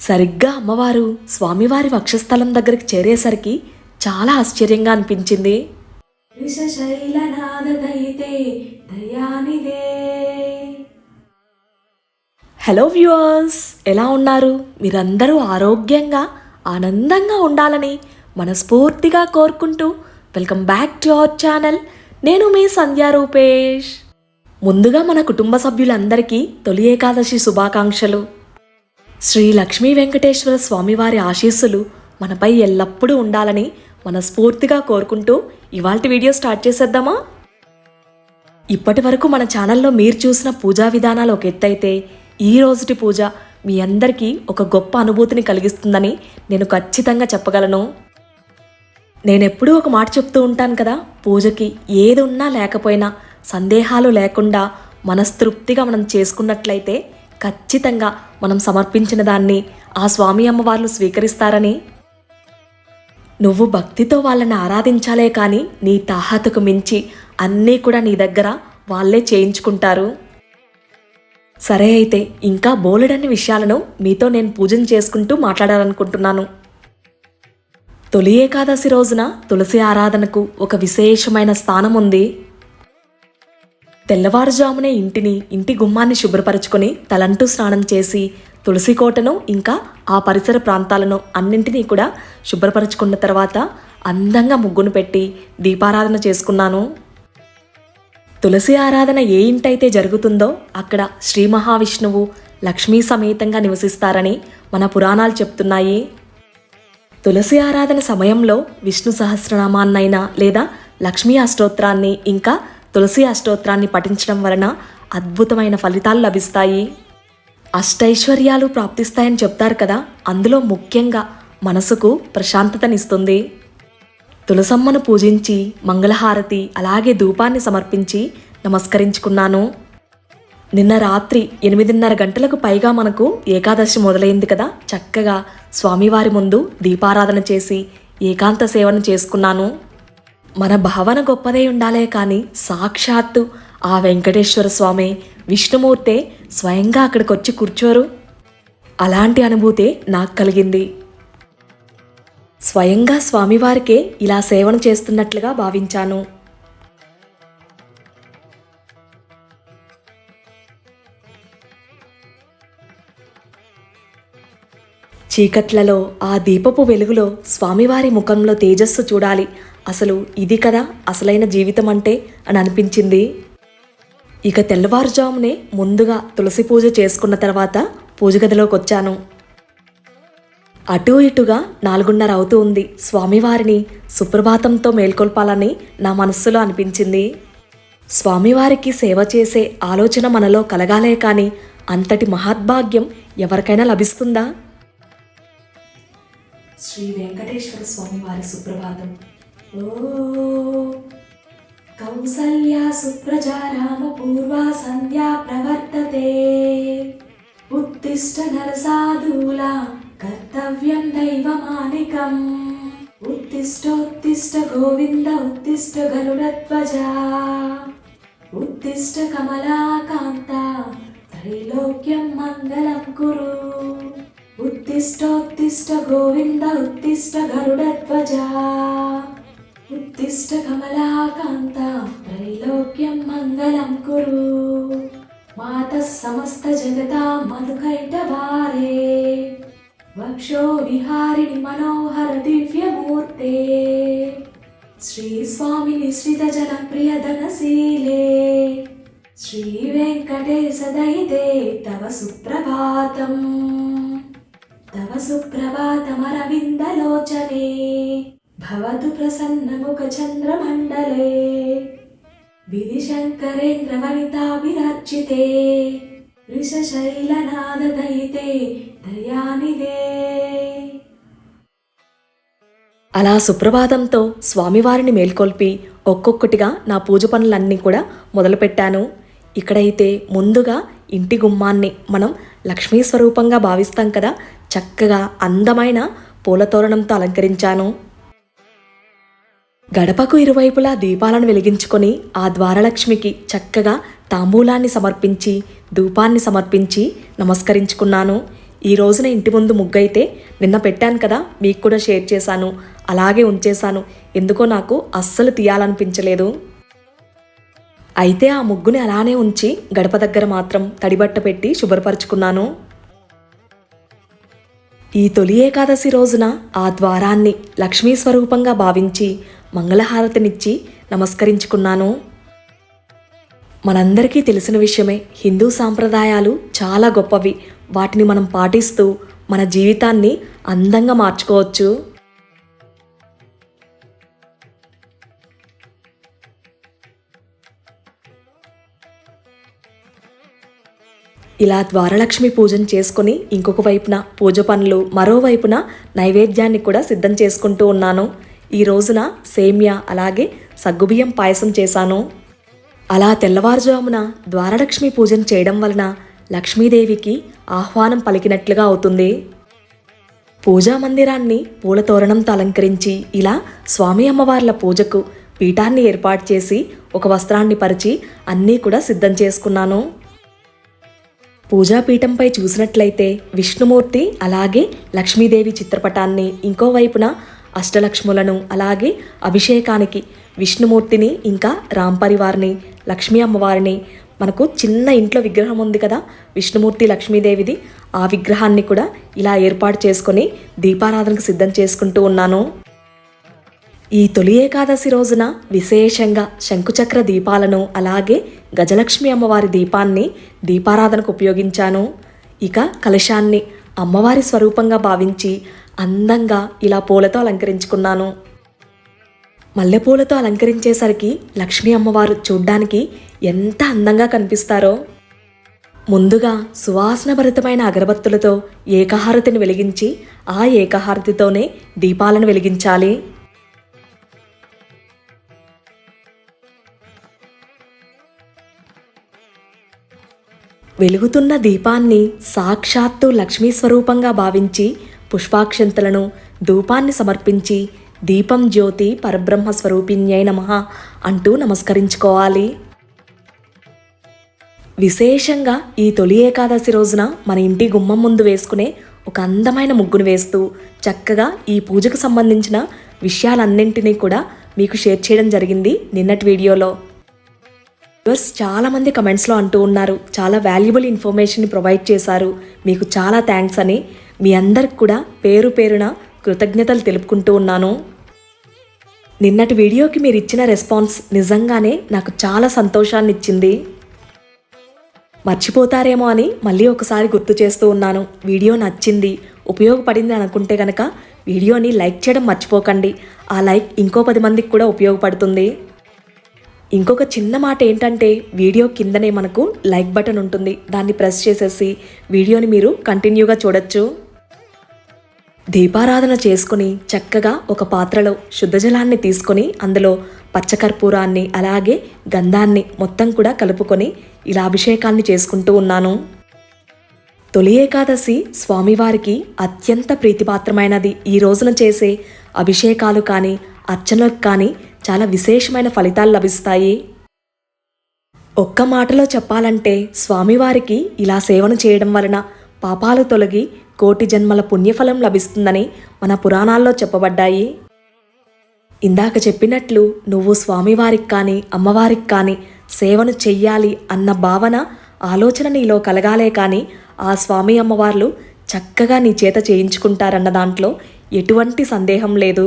సరిగ్గా అమ్మవారు స్వామివారి వక్షస్థలం దగ్గరికి చేరేసరికి చాలా ఆశ్చర్యంగా అనిపించింది. హలో వ్యూవర్స్ ఎలా ఉన్నారు? మీరందరూ ఆరోగ్యంగా ఆనందంగా ఉండాలని మనస్ఫూర్తిగా కోరుకుంటూ welcome back to our channel. నేను మీ సంధ్యా రూపేష్. ముందుగా మన కుటుంబ సభ్యులందరికీ తొలి ఏకాదశి శుభాకాంక్షలు. శ్రీ లక్ష్మీ వెంకటేశ్వర స్వామివారి ఆశీస్సులు మనపై ఎల్లప్పుడూ ఉండాలని మనస్ఫూర్తిగా కోరుకుంటూ ఇవాల్టి వీడియో స్టార్ట్ చేసేద్దామా? ఇప్పటి వరకు మన ఛానల్లో మీరు చూసిన పూజా విధానాలు ఒక ఎత్తైతే ఈ రోజుటి పూజ మీ అందరికీ ఒక గొప్ప అనుభూతిని కలిగిస్తుందని నేను ఖచ్చితంగా చెప్పగలను. నేనెప్పుడూ ఒక మాట చెప్తూ ఉంటాను కదా పూజకి ఏది ఉన్నా లేకపోయినా సందేహాలు లేకుండా మనస్తృప్తిగా మనం చేసుకున్నట్లయితే ఖచ్చితంగా మనం సమర్పించిన దాన్ని ఆ స్వామి అమ్మవార్లు స్వీకరిస్తారని. నువ్వు భక్తితో వాళ్ళని ఆరాధించాలే కానీ నీ తాహతకు మించి అన్నీ కూడా నీ దగ్గర వాళ్ళే చేయించుకుంటారు. సరే అయితే ఇంకా బోలెడన్ని విషయాలను మీతో నేను పూజన చేసుకుంటూ మాట్లాడాలనుకుంటున్నాను. తొలి ఏకాదశి రోజున తులసి ఆరాధనకు ఒక విశేషమైన స్థానం ఉంది తెల్లవారుజామునే ఇంటిని ఇంటి గుమ్మాన్ని శుభ్రపరచుకొని తలంటూ స్నానం చేసి తులసి కోటను ఇంకా ఆ పరిసర ప్రాంతాలను అన్నింటినీ కూడా శుభ్రపరచుకున్న తర్వాత అందంగా ముగ్గును పెట్టి దీపారాధన చేసుకున్నాను. తులసి ఆరాధన ఏ ఇంటైతే జరుగుతుందో అక్కడ శ్రీ మహావిష్ణువు లక్ష్మీ సమేతంగా నివసిస్తారని మన పురాణాలు చెప్తున్నాయి. తులసి ఆరాధన సమయంలో విష్ణు సహస్రనామాన్నైనా లేదా లక్ష్మీ అష్టోత్రాన్ని ఇంకా తులసి అష్టోత్రాన్ని పఠించడం వలన అద్భుతమైన ఫలితాలు లభిస్తాయి. అష్టైశ్వర్యాలు ప్రాప్తిస్తాయని చెప్తారు కదా అందులో ముఖ్యంగా మనసుకు ప్రశాంతతనిస్తుంది. తులసమ్మను పూజించి మంగళహారతి అలాగే ధూపాన్ని సమర్పించి నమస్కరించుకున్నాను. నిన్న రాత్రి ఎనిమిదిన్నర గంటలకు పైగా మనకు ఏకాదశి మొదలైంది కదా చక్కగా స్వామివారి ముందు దీపారాధన చేసి ఏకాంత సేవను చేసుకున్నాను. మన భావన గొప్పదై ఉండాలే కానీ సాక్షాత్తు ఆ వెంకటేశ్వర స్వామి విష్ణుమూర్తే స్వయంగా అక్కడికి వచ్చి కూర్చోరు. అలాంటి అనుభూతే నాకు కలిగింది. స్వయంగా స్వామివారికే ఇలా సేవను చేస్తున్నట్లుగా భావించాను. చీకట్లలో ఆ దీపపు వెలుగులో స్వామివారి ముఖంలో తేజస్సు చూడాలి. అసలు ఇది కదా అసలైన జీవితం అంటే అని అనిపించింది. ఇక తెల్లవారుజామునే ముందుగా తులసి పూజ చేసుకున్న తర్వాత పూజ గదిలోకి వచ్చాను అటూ ఇటుగా నాలుగున్నర అవుతూ ఉంది. స్వామివారిని సుప్రభాతంతో మేల్కొల్పాలని నా మనస్సులో అనిపించింది. స్వామివారికి సేవ చేసే ఆలోచన మనలో కలగాలే కానీ అంతటి మహాద్భాగ్యం ఎవరికైనా లభిస్తుందా? శ్రీ వెంకటేశ్వర స్వామి వారి సుప్రభాతం. ఓ కౌసల్యా సుప్రజారామ పూర్వా సంధ్యా ప్రవర్తతే. ఉత్తిష్ట నరసాధూల కర్తవ్యం దైవమానికం. ఉత్తిష్టోత్తిష్ట గోవింద ఉత్తిష్ట గరుడధ్వజా. ఉత్తిష్ట కమలాకాంత త్రైలోక్యం మంగళం కురు. ఉత్తిష్టోత్తిష్ట గోవింద ఉత్తిష్ట గరుడధ్వజా ఉత్తిష్ట కమలాకాంత త్రైలోక్యం మంగళం కురు. మాతः సమస్త జగతా మధుకైటవారే వక్షో విహారిణి మనోహర దివ్యమూర్తే శ్రీ స్వామి నిశ్రిత జన తవ సుప్రభాతమరవిందలోచనే. భవతు ప్రసన్నముఖ చంద్రమండలే. విధిశంకరేంద్ర విరచితే వృషశైలనాదదయితే దయానిదే. అలా సుప్రభాతంతో స్వామివారిని మేల్కొల్పి ఒక్కొక్కటిగా నా పూజ పనులన్నీ కూడా మొదలుపెట్టాను. ఇక్కడైతే ముందుగా ఇంటి గుమ్మాన్ని మనం లక్ష్మీ స్వరూపంగా భావిస్తాం కదా. చక్కగా అందమైన పూలతోరణంతో అలంకరించాను. గడపకు ఇరువైపులా దీపాలను వెలిగించుకొని ఆ ద్వారలక్ష్మికి చక్కగా తాంబూలాన్ని సమర్పించి ధూపాన్ని సమర్పించి నమస్కరించుకున్నాను. ఈ రోజున ఇంటి ముందు ముగ్గైతే నిన్న పెట్టాను కదా మీకు కూడా షేర్ చేశాను. అలాగే ఉంచేశాను. ఎందుకో నాకు అస్సలు తీయాలనిపించలేదు. అయితే ఆ ముగ్గుని అలానే ఉంచి గడప దగ్గర మాత్రం తడిబట్ట పెట్టి శుభ్రపరుచుకున్నాను. ఈ తొలి ఏకాదశి రోజున ఆ ద్వారాన్ని లక్ష్మీ స్వరూపంగా భావించి మంగళహారతినిచ్చి నమస్కరించుకున్నాను. మనందరికీ తెలిసిన విషయమే హిందూ సాంప్రదాయాలు చాలా గొప్పవి. వాటిని మనం పాటిస్తూ మన జీవితాన్ని అందంగా మార్చుకోవచ్చు. ఇలా ద్వారలక్ష్మి పూజను చేసుకొని ఇంకొక వైపున పూజ పనులు మరోవైపున నైవేద్యాన్ని కూడా సిద్ధం చేసుకుంటూ ఉన్నాను. ఈ రోజున సేమ్యా అలాగే సగ్గుబియ్యం పాయసం చేశాను. అలా తెల్లవారుజామున ద్వారలక్ష్మి పూజను చేయడం వలన లక్ష్మీదేవికి ఆహ్వానం పలికినట్లుగా అవుతుంది. పూజా మందిరాన్ని పూల తోరణంతో అలంకరించి ఇలా స్వామి అమ్మవార్ల పూజకు పీఠాన్ని ఏర్పాటు చేసి ఒక వస్త్రాన్ని పరిచి అన్నీ కూడా సిద్ధం చేసుకున్నాను. పూజాపీఠంపై చూసినట్లయితే విష్ణుమూర్తి అలాగే లక్ష్మీదేవి చిత్రపటాన్ని ఇంకో వైపున అష్టలక్ష్ములను అలాగే అభిషేకానికి విష్ణుమూర్తిని ఇంకా రాంపరివారిని లక్ష్మీ అమ్మవారిని మనకు చిన్న ఇంట్లో విగ్రహం ఉంది కదా విష్ణుమూర్తి లక్ష్మీదేవిది ఆ విగ్రహాన్ని కూడా ఇలా ఏర్పాటు చేసుకొని దీపారాధనకు సిద్ధం చేసుకుంటూ ఉన్నాను. ఈ తొలి ఏకాదశి రోజున విశేషంగా శంకుచక్ర దీపాలను అలాగే గజలక్ష్మి అమ్మవారి దీపాన్ని దీపారాధనకు ఉపయోగించాను. ఇక కలశాన్ని అమ్మవారి స్వరూపంగా భావించి అందంగా ఇలా పూలతో అలంకరించుకున్నాను. మల్లెపూలతో అలంకరించేసరికి లక్ష్మీ అమ్మవారు చూడ్డానికి ఎంత అందంగా కనిపిస్తారో! ముందుగా సువాసనభరితమైన అగరబత్తులతో ఏకహారతిని వెలిగించి ఆ ఏకహారతితోనే దీపాలను వెలిగించాలి. వెలుగుతున్న దీపాన్ని సాక్షాత్తు లక్ష్మీ స్వరూపంగా భావించి పుష్పాక్షంతలను ధూపాన్ని సమర్పించి దీపం జ్యోతి పరబ్రహ్మ స్వరూపిణ్యై నమ అంటూ నమస్కరించుకోవాలి. విశేషంగా ఈ తొలి ఏకాదశి రోజున మన ఇంటి గుమ్మం ముందు వేసుకునే ఒక అందమైన ముగ్గును వేస్తూ చక్కగా ఈ పూజకు సంబంధించిన విషయాలన్నింటినీ కూడా మీకు షేర్ చేయడం జరిగింది నిన్నటి వీడియోలో. వ్యూవర్స్ చాలామంది కమెంట్స్లో అంటూ ఉన్నారు చాలా వాల్యుబుల్ ఇన్ఫర్మేషన్ ప్రొవైడ్ చేశారు. మీకు చాలా థ్యాంక్స్ అని. మీ అందరికి కూడా పేరు పేరున కృతజ్ఞతలు తెలుపుకుంటూ ఉన్నాను. నిన్నటి వీడియోకి మీరు ఇచ్చిన రెస్పాన్స్ నిజంగానే నాకు చాలా సంతోషాన్ని ఇచ్చింది. మర్చిపోతారేమో అని మళ్ళీ ఒకసారి గుర్తు చేస్తూ ఉన్నాను. వీడియో నచ్చింది ఉపయోగపడింది అనుకుంటే కనుక వీడియోని లైక్ చేయడం మర్చిపోకండి. ఆ లైక్ ఇంకో పది మందికి కూడా ఉపయోగపడుతుంది. ఇంకొక చిన్న మాట ఏంటంటే వీడియో కిందనే మనకు లైక్ బటన్ ఉంటుంది. దాన్ని ప్రెస్ చేసేసి వీడియోని మీరు కంటిన్యూగా చూడొచ్చు. దీపారాధన చేసుకుని చక్కగా ఒక పాత్రలో శుద్ధజలాన్ని తీసుకొని అందులో పచ్చకర్పూరాన్ని అలాగే గంధాన్ని మొత్తం కూడా కలుపుకొని ఇలా అభిషేకాన్ని చేసుకుంటూ ఉన్నాను. తొలి ఏకాదశి స్వామివారికి అత్యంత ప్రీతిపాత్రమైనది. ఈ రోజున చేసే అభిషేకాలు కానీ అర్చనలకు కానీ చాలా విశేషమైన ఫలితాలు లభిస్తాయి. ఒక్క మాటలో చెప్పాలంటే స్వామివారికి ఇలా సేవను చేయడం వలన పాపాలు తొలగి కోటి జన్మల పుణ్యఫలం లభిస్తుందని మన పురాణాల్లో చెప్పబడ్డాయి. ఇందాక చెప్పినట్లు నువ్వు స్వామివారికి కానీ అమ్మవారికి కానీ సేవను చెయ్యాలి అన్న భావన ఆలోచన నీలో కలగాలే కానీ ఆ స్వామి అమ్మవార్లు చక్కగా నీ చేత చేయించుకుంటారన్న దాంట్లో ఎటువంటి సందేహం లేదు.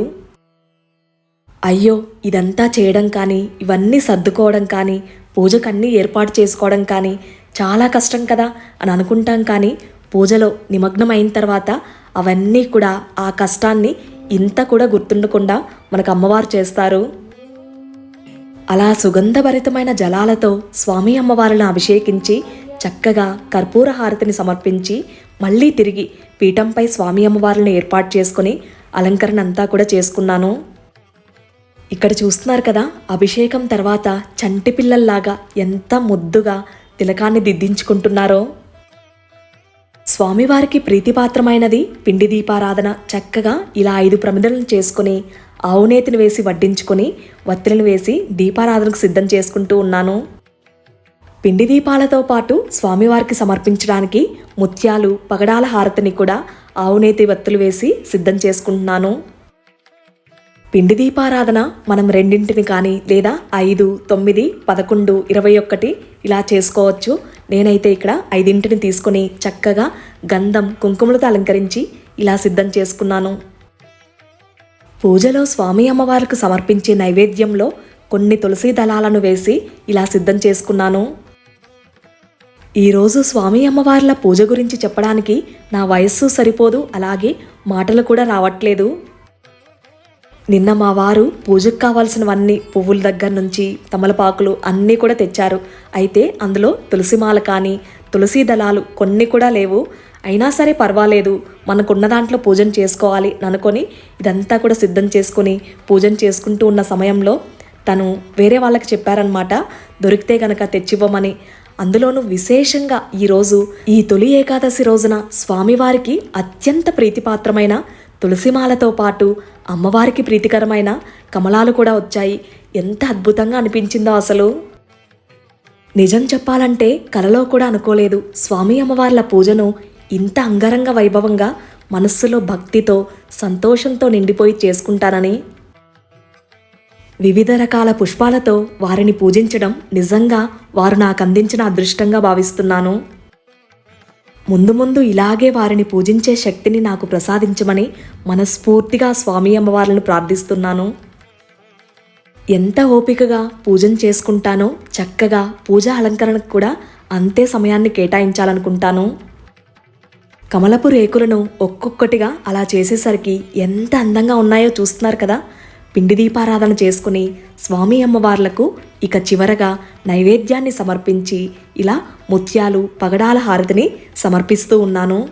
అయ్యో ఇదంతా చేయడం కానీ ఇవన్నీ సర్దుకోవడం కానీ పూజకన్నీ ఏర్పాటు చేసుకోవడం కానీ చాలా కష్టం కదా అని అనుకుంటాం కానీ పూజలో నిమగ్నం అయిన తర్వాత అవన్నీ కూడా ఆ కష్టాన్ని ఇంత కూడా గుర్తుండకుండా మనకు అమ్మవారు చేస్తారు. అలా సుగంధభరితమైన జలాలతో స్వామి అమ్మవారిని అభిషేకించి చక్కగా కర్పూర హారతిని సమర్పించి మళ్ళీ తిరిగి పీఠంపై స్వామి అమ్మవారిని ఏర్పాటు చేసుకుని అలంకరణ అంతా కూడా చేసుకున్నాను. ఇక్కడ చూస్తున్నారు కదా అభిషేకం తర్వాత చంటి పిల్లల్లాగా ఎంత ముద్దుగా తిలకాన్ని దిద్దించుకుంటున్నారో. స్వామివారికి ప్రీతిపాత్రమైనది పిండి దీపారాధన. చక్కగా ఇలా ఐదు ప్రమిదలను చేసుకుని ఆవునేతిని వేసి వడ్డించుకొని వత్తిలను వేసి దీపారాధనకు సిద్ధం చేసుకుంటూ ఉన్నాను. పిండి దీపాలతో పాటు స్వామివారికి సమర్పించడానికి ముత్యాలు పగడాల హారతిని కూడా ఆవునేతి వత్తులు వేసి సిద్ధం చేసుకుంటున్నాను. పిండి దీపారాధన మనం రెండింటిని కానీ లేదా ఐదు తొమ్మిది పదకొండు ఇరవై ఒకటి ఇలా చేసుకోవచ్చు. నేనైతే ఇక్కడ ఐదింటిని తీసుకొని చక్కగా గంధం కుంకుమలతో అలంకరించి ఇలా సిద్ధం చేసుకున్నాను. పూజలో స్వామి అమ్మవారికి సమర్పించే నైవేద్యంలో కొన్ని తులసి దళాలను వేసి ఇలా సిద్ధం చేసుకున్నాను. ఈరోజు స్వామి అమ్మవార్ల పూజ గురించి చెప్పడానికి నా వయస్సు సరిపోదు అలాగే మాటలు కూడా రావట్లేదు. నిన్న మా వారు పూజకు కావాల్సినవన్నీ పువ్వుల దగ్గర నుంచి తమలపాకులు అన్నీ కూడా తెచ్చారు. అయితే అందులో తులసిమాల కానీ తులసి దళాలు కొన్ని కూడా లేవు. అయినా సరే పర్వాలేదు. మనకున్న దాంట్లో పూజన చేసుకోవాలి అనుకొని ఇదంతా కూడా సిద్ధం చేసుకొని పూజన చేసుకుంటూ ఉన్న సమయంలో తను వేరే వాళ్ళకి చెప్పారనమాట దొరికితే గనక తెచ్చివ్వమని. అందులోనూ విశేషంగా ఈరోజు ఈ తొలి ఏకాదశి రోజున స్వామివారికి అత్యంత ప్రీతిపాత్రమైన తులసిమాలతో పాటు అమ్మవారికి ప్రీతికరమైన కమలాలు కూడా వచ్చాయి. ఎంత అద్భుతంగా అనిపించిందో అసలు. నిజం చెప్పాలంటే కలలో కూడా అనుకోలేదు. స్వామి అమ్మవార్ల పూజను ఇంత అంగరంగ వైభవంగా మనస్సులో భక్తితో సంతోషంతో నిండిపోయి చేసుకుంటానని వివిధ రకాల పుష్పాలతో వారిని పూజించడం నిజంగా వారు నాకు అందించిన అదృష్టంగా భావిస్తున్నాను. ముందు ముందు ఇలాగే వారిని పూజించే శక్తిని నాకు ప్రసాదించమని మనస్ఫూర్తిగా స్వామి అమ్మవార్లను ప్రార్థిస్తున్నాను. ఎంత ఓపికగా పూజన చేసుకుంటానో చక్కగా పూజా అలంకరణకు కూడా అంతే సమయాన్ని కేటాయించాలనుకుంటాను. కమలపు రేకులను ఒక్కొక్కటిగా అలా చేసేసరికి ఎంత అందంగా ఉన్నాయో చూస్తున్నారు కదా? పిండి దీపారాధన చేసుకుని స్వామి అమ్మవార్లకు ఇక చివరగా నైవేద్యాన్ని సమర్పించి ఇలా ముత్యాలు పగడాల హారతిని సమర్పిస్తూ ఉన్నాను.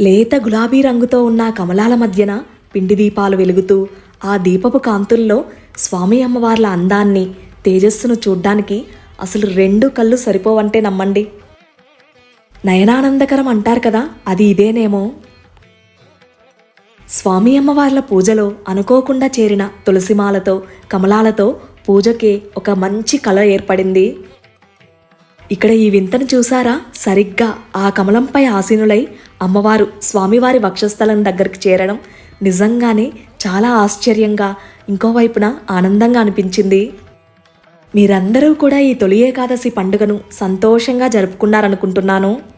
లేత గులాబీ రంగుతో ఉన్న కమలాల మధ్యన పిండి దీపాలు వెలుగుతూ ఆ దీపపు కాంతుల్లో స్వామి అమ్మవార్ల అందాన్ని తేజస్సును చూడ్డానికి అసలు రెండు కళ్ళు సరిపోవంటే నమ్మండి. నయనానందకరం అంటారు కదా అది ఇదేనేమో. స్వామి అమ్మవార్ల పూజలో అనుకోకుండా చేరిన తులసిమాలతో కమలాలతో పూజకి ఒక మంచి కళ ఏర్పడింది. ఇక్కడ ఈ వింతను చూసారా? సరిగ్గా ఆ కమలంపై ఆసీనులై అమ్మవారు స్వామివారి వక్షస్థలం దగ్గరికి చేరడం నిజంగానే చాలా ఆశ్చర్యంగా ఇంకోవైపున ఆనందంగా అనిపించింది. మీరందరూ కూడా ఈ తొలి ఏకాదశి పండుగను సంతోషంగా జరుపుకున్నారనుకుంటున్నాను.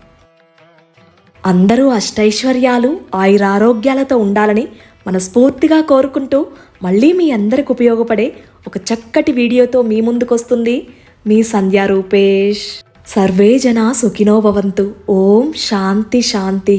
అందరూ అష్టైశ్వర్యాలు ఆయురారోగ్యాలతో ఉండాలని మనస్ఫూర్తిగా కోరుకుంటూ మళ్ళీ మీ అందరికి ఉపయోగపడే ఒక చక్కటి వీడియోతో మీ ముందుకొస్తుంది మీ సంధ్యా రూపేష్. సర్వే జన సుఖినో భవంతు. ఓం శాంతి శాంతి